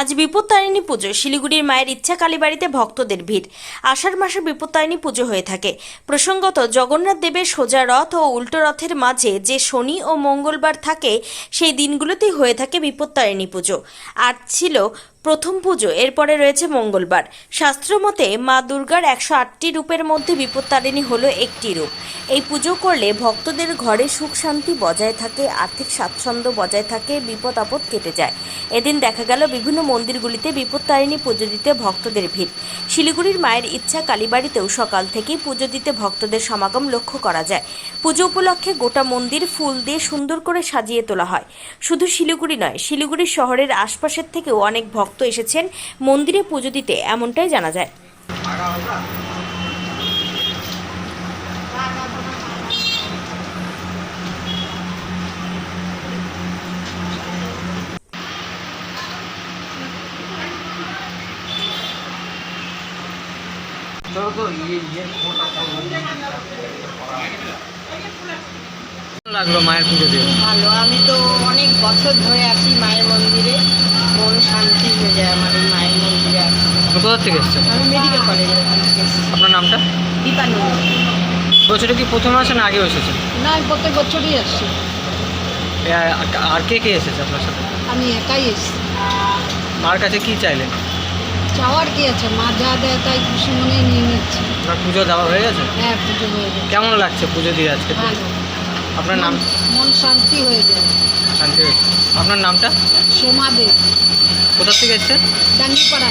আজ বিপত্তারিণী পুজো। শিলিগুড়ির মায়ের ইচ্ছা কালীবাড়িতে ভক্তদের ভিড়। আষাঢ় মাসে বিপত্তারিণী পুজো হয়ে থাকে। প্রসঙ্গত, জগন্নাথ দেবের সোজা রথ ও উল্টো রথের মাঝে যে শনি ও মঙ্গলবার থাকে, সেই দিনগুলোতেই হয়ে থাকে বিপত্তারিণী পুজো। আর ছিল প্রথম পুজো, এরপরে রয়েছে মঙ্গলবার। শাস্ত্রমতে মা দুর্গার একশো আটটি রূপের মধ্যে বিপত্তারিণী হল একটি রূপ। এই পুজো করলে ভক্তদের ঘরে সুখ শান্তি বজায় থাকে, আর্থিক স্বাচ্ছন্দ্য বজায় থাকে, বিপদ আপদ কেটে যায়। এদিন দেখা গেল বিভিন্ন মন্দিরগুলিতে বিপত্তারিণী পুজো দিতে ভক্তদের ভিড়। শিলিগুড়ির মায়ের ইচ্ছা কালীবাড়িতেও সকাল থেকেই পুজো দিতে ভক্তদের সমাগম লক্ষ্য করা যায়। পুজো উপলক্ষে গোটা মন্দির ফুল দিয়ে সুন্দর করে সাজিয়ে তোলা হয়। শুধু শিলিগুড়ি নয়, শিলিগুড়ি শহরের আশপাশের থেকেও অনেক ভক্ত এসেছেন মন্দিরে পুজো দিতে, এমনটাই জানা যায়। লাগল মায়ের পুজো দিয়ে? ভালো আমি তো অনেক বছর ধরে আছি মায়ের মন্দিরে। মন শান্তি হয়ে যায় আমার এই মায়ের মন্দিরে আসি কোথা থেকে এসছেন? আমি মেডিকেল কলেজে আপনার নামটা? দীপানন্দ বছরে কি প্রথম আসেন না আগেও এসেছেন? না আমি প্রত্যেক বছরই আসছি আর- আর কে কে এসেছে আপনার সাথে? আমি একাই এসছি। মার কাছে কি চাইলেন? চাওয়ার কি আছে? মা যা দেয় তাই খুশি মনে নিয়ে নিচ্ছি। আপনার পুজো দেওয়া হয়ে গেছে? হ্যাঁ পুজো হয়ে গেছে। কেমন লাগছে পুজো দিয়ে আজকে? ভালো। আপনার নাম? মন শান্তি হয়ে যায়। শান্তি হয়েছে আপনার নামটা? সোমা দেব। কোথা থেকে এসছেন? ডাঙ্গিপাড়া